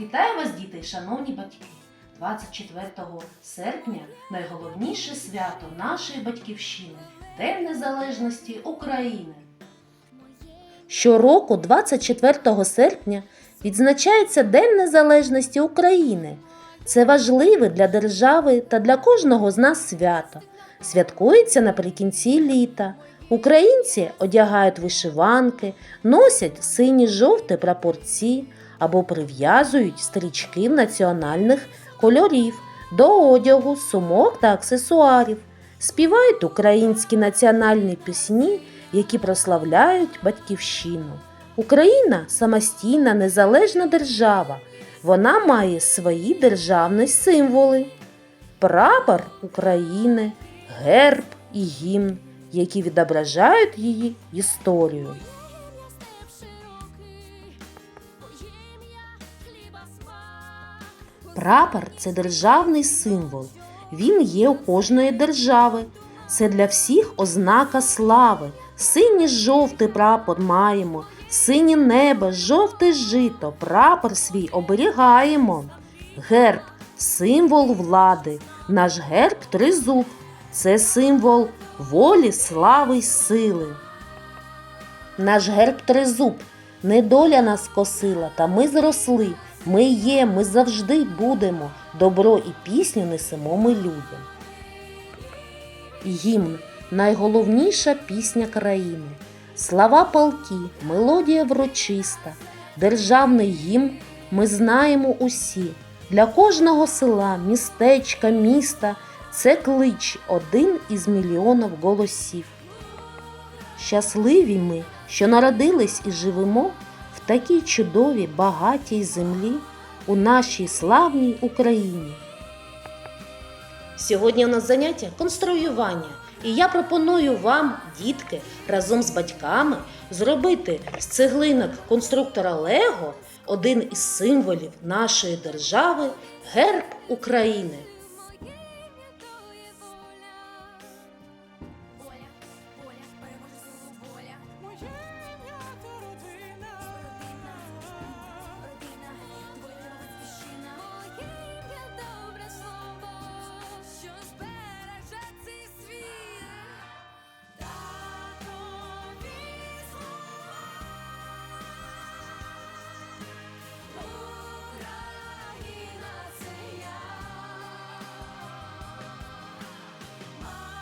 Вітаю вас, діти, шановні батьки! 24 серпня найголовніше свято нашої батьківщини День Незалежності України. Щороку, 24 серпня, відзначається День Незалежності України. Це важливе для держави та для кожного з нас свято. Святкується наприкінці літа. Українці одягають вишиванки, носять сині-жовті прапорці або прив'язують стрічки національних кольорів до одягу, сумок та аксесуарів, співають українські національні пісні, які прославляють батьківщину. Україна самостійна незалежна держава. Вона має свої державні символи: прапор України, герб і гімн, які відображають її історію. Прапор це державний символ. Він є у кожної держави. Це для всіх ознака слави. Синій жовтий прапор маємо, синє небо, жовте жито, прапор свій оберігаємо. Герб символ влади. Наш герб тризуб. Це символ волі, слави й сили. Наш герб тризуб. Недоля нас косила, та ми зросли. Ми є, ми завжди будемо. Добро і пісню несемо ми людям. Гімн найголовніша пісня країни. Слава полки, мелодія врочиста, державний гімн ми знаємо усі. Для кожного села, містечка, міста це клич один із мільйонів голосів. Щасливі ми, що народились і живемо такій чудовій, багатій землі у нашій славній Україні. Сьогодні у нас заняття конструювання. І я пропоную вам, дітки, разом з батьками зробити з цеглинок конструктора Лего один із символів нашої держави герб України.